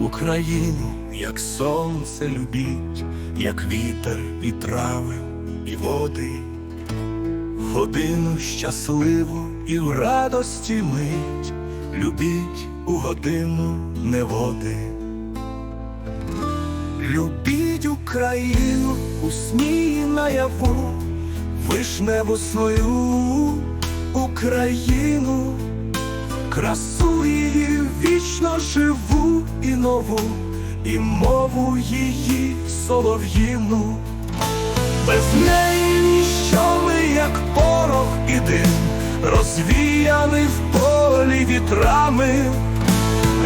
Україну, як сонце любіть, як вітер і трави, і води, годину щасливу і в радості мить, любіть у годину неводи. Любіть Україну у сні і наяву, вишневу свою Україну, красу її вічно живу і нову, і мову її солов'їну. Без неї ніщо ми, як порох і дим, розвіяний в полі вітрами.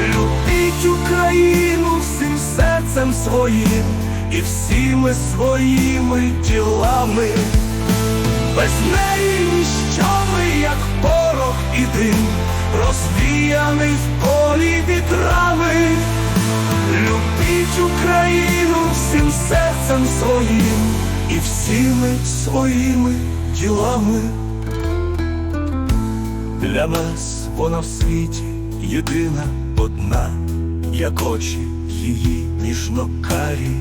Любіть Україну всім серцем своїм і всіми своїми ділами. Без неї ніщо ми, як порох і дим, розвіяний в полі вітрами. Любіть Україну всім серцем своїм і всіми своїми ділами. Для нас вона в світі єдина одна, як очі її ніжно-карі.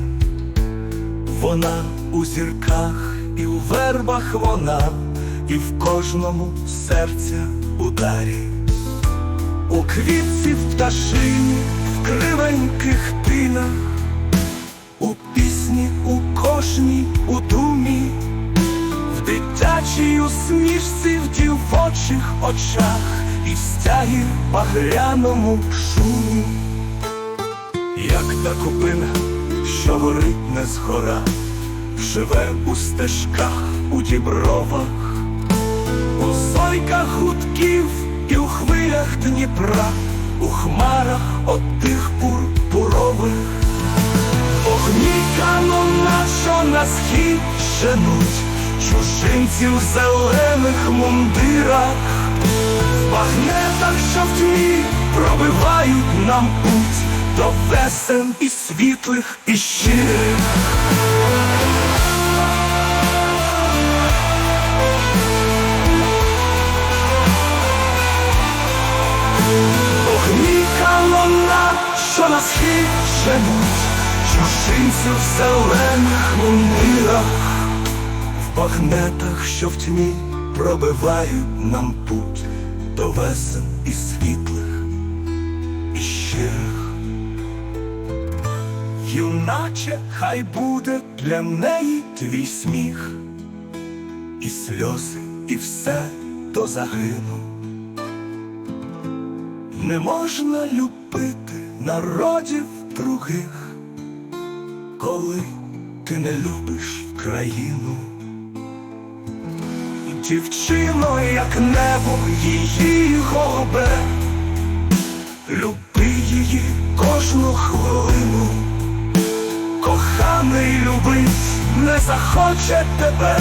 Вона у зірках і у вербах вона, і в кожному серця ударі. У квітці в пташині, в кривеньких тинах, у пісні, у кожній, у думі, в дитячій усмішці, в дівочих очах, і в стягі багряному шумі, як та купина, що горить не згора, живе у стежках, у дібровах, у сойках гудків і у хвилях Дніпра, у хмарах отих пурпурових, вогні канона, що на схід женуть, чужинців в зелених мундирах, в багнетах, що в тьмі пробивають нам путь до весен і світлих, і щирих. На схід женуть, в зелених мундирах, в багнетах, що в тьмі пробивають нам путь до весен і світлих, і щирих. Юначе, хай буде для неї твій сміх, і сльози, і все до загину. Не можна любити народів других, коли ти не любиш країну. Дівчино, як небо, її голубе, люби її кожну хвилину, коханий любить не захоче тебе,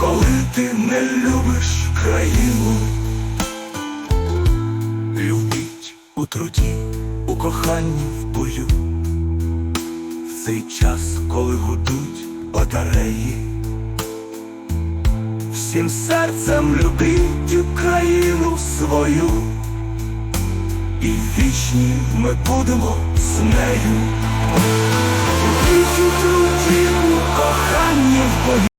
коли ти не любиш країну. Любіть у труді, у коханні в бою, в цей час, коли гудуть батареї, всім серцем любить Україну свою, і вічні ми будемо з нею. Вічі тут у коханні в бою.